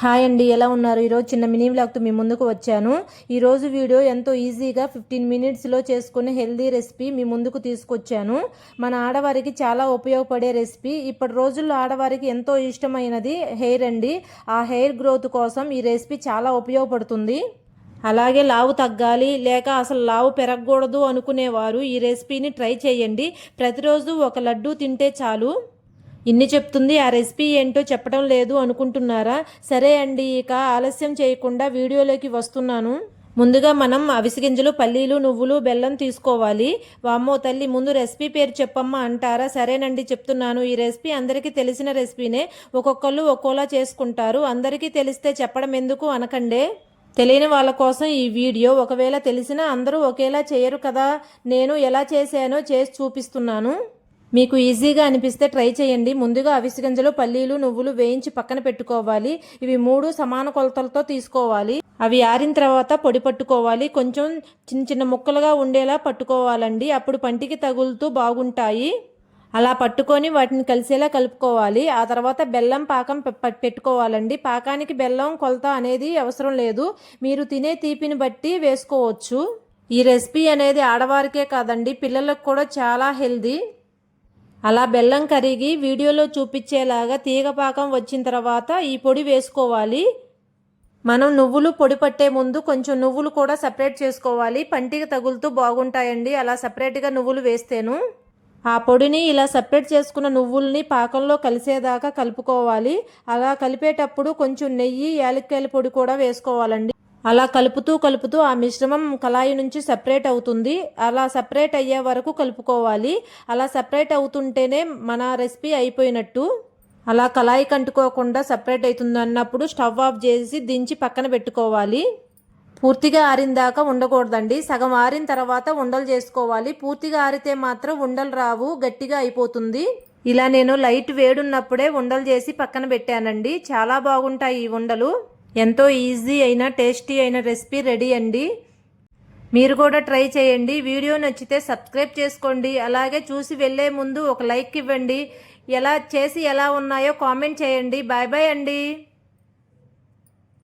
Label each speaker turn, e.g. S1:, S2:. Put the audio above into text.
S1: Hi అండి ఎలా ఉన్నారు? ఈరోజు చిన్న మినీ వ్లాగ్తో మీ ముందుకు వచ్చాను. ఈరోజు వీడియో ఎంతో ఈజీగా ఫిఫ్టీన్ మినిట్స్లో చేసుకునే హెల్దీ రెసిపీ మీ ముందుకు తీసుకొచ్చాను. మన ఆడవారికి చాలా ఉపయోగపడే రెసిపీ. ఇప్పటి రోజుల్లో ఆడవారికి ఎంతో ఇష్టమైనది హెయిర్ అండి. ఆ హెయిర్ గ్రోత్ కోసం ఈ రెసిపీ చాలా ఉపయోగపడుతుంది. అలాగే లావు తగ్గాలి లేక అసలు లావు పెరగకూడదు అనుకునేవారు ఈ రెసిపీని ట్రై చేయండి. ప్రతిరోజు ఒక లడ్డు తింటే చాలు. ఇన్ని చెప్తుంది ఆ రెసిపీ ఏంటో చెప్పడం లేదు అనుకుంటున్నారా? సరే అండి ఇక ఆలస్యం చేయకుండా వీడియోలోకి వస్తున్నాను. ముందుగా మనం అవిసిగింజలు పల్లీలు నువ్వులు బెల్లం తీసుకోవాలి. వామ్మో తల్లి ముందు రెసిపీ పేరు చెప్పమ్మా అంటారా? సరేనండి చెప్తున్నాను. ఈ రెసిపీ అందరికీ తెలిసిన రెసిపీనే. ఒక్కొక్కళ్ళు ఒక్కోలా చేసుకుంటారు. అందరికీ తెలిస్తే చెప్పడం ఎందుకు అనకండే? తెలియని వాళ్ళ కోసం ఈ వీడియో ఒకవేళ తెలిసినా అందరూ ఒకేలా చేయరు కదా. నేను ఎలా చేశానో చేసి చూపిస్తున్నాను. మీకు ఈజీగా అనిపిస్తే ట్రై చేయండి. ముందుగా అవిసి గింజలు పల్లీలు నువ్వులు వేయించి పక్కన పెట్టుకోవాలి. ఇవి మూడు సమాన కొలతలతో తీసుకోవాలి. అవి ఆరిన తర్వాత పొడి పట్టుకోవాలి. కొంచెం చిన్న చిన్న ముక్కలుగా ఉండేలా పట్టుకోవాలండి. అప్పుడు పంటికి తగులుతూ బాగుంటాయి. అలా పట్టుకొని వాటిని కలిసేలా కలుపుకోవాలి. ఆ తర్వాత బెల్లం పాకం పె- పెట్టుకోవాలండి. పాకానికి బెల్లం కొలత అనేది అవసరం లేదు. మీరు తినే తీపిని బట్టి వేసుకోవచ్చు. ఈ రెసిపీ అనేది ఆడవారికే కాదండి పిల్లలకు కూడా చాలా హెల్దీ. అలా బెల్లం కరిగి వీడియోలో చూపించేలాగా తీగ పాకం వచ్చిన తర్వాత ఈ పొడి వేసుకోవాలి. మనం నువ్వులు పొడి పట్టే ముందు కొంచెం నువ్వులు కూడా సపరేట్ చేసుకోవాలి. పంటికి తగులుతూ బాగుంటాయండి. అలా సపరేట్గా నువ్వులు వేస్తేను. ఆ పొడిని ఇలా సపరేట్ చేసుకున్న నువ్వుల్ని పాకంలో కలిసేదాకా కలుపుకోవాలి. అలా కలిపేటప్పుడు కొంచెం నెయ్యి యాలక్కాయల పొడి కూడా వేసుకోవాలండి. అలా కలుపుతూ కలుపుతూ ఆ మిశ్రమం కళాయి నుంచి సపరేట్ అవుతుంది. అలా సపరేట్ అయ్యే వరకు కలుపుకోవాలి. అలా సపరేట్ అవుతుంటేనే మన రెసిపీ అయిపోయినట్టు. అలా కళాయి కంటుకోకుండా సపరేట్ అవుతుంది అన్నప్పుడు స్టవ్ ఆఫ్ చేసి దించి పక్కన పెట్టుకోవాలి. పూర్తిగా ఆరిందాక ఉండకూడదండి. సగం ఆరిన తర్వాత ఉండలు చేసుకోవాలి. పూర్తిగా ఆరితే మాత్రం ఉండలు రావు గట్టిగా అయిపోతుంది. ఇలా నేను లైట్ వేడున్నప్పుడే ఉండలు చేసి పక్కన పెట్టానండి. చాలా బాగుంటాయి ఈ ఉండలు. ఎంతో ఈజీ అయిన టేస్టీ అయిన రెసిపీ రెడీ అండి. మీరు కూడా ట్రై చేయండి. వీడియో నచ్చితే సబ్స్క్రైబ్ చేసుకోండి. అలాగే చూసి వెళ్ళే ముందు ఒక లైక్ ఇవ్వండి. ఎలా చేసి ఎలా ఉన్నాయో కామెంట్ చేయండి. బాయ్ బాయ్ అండి.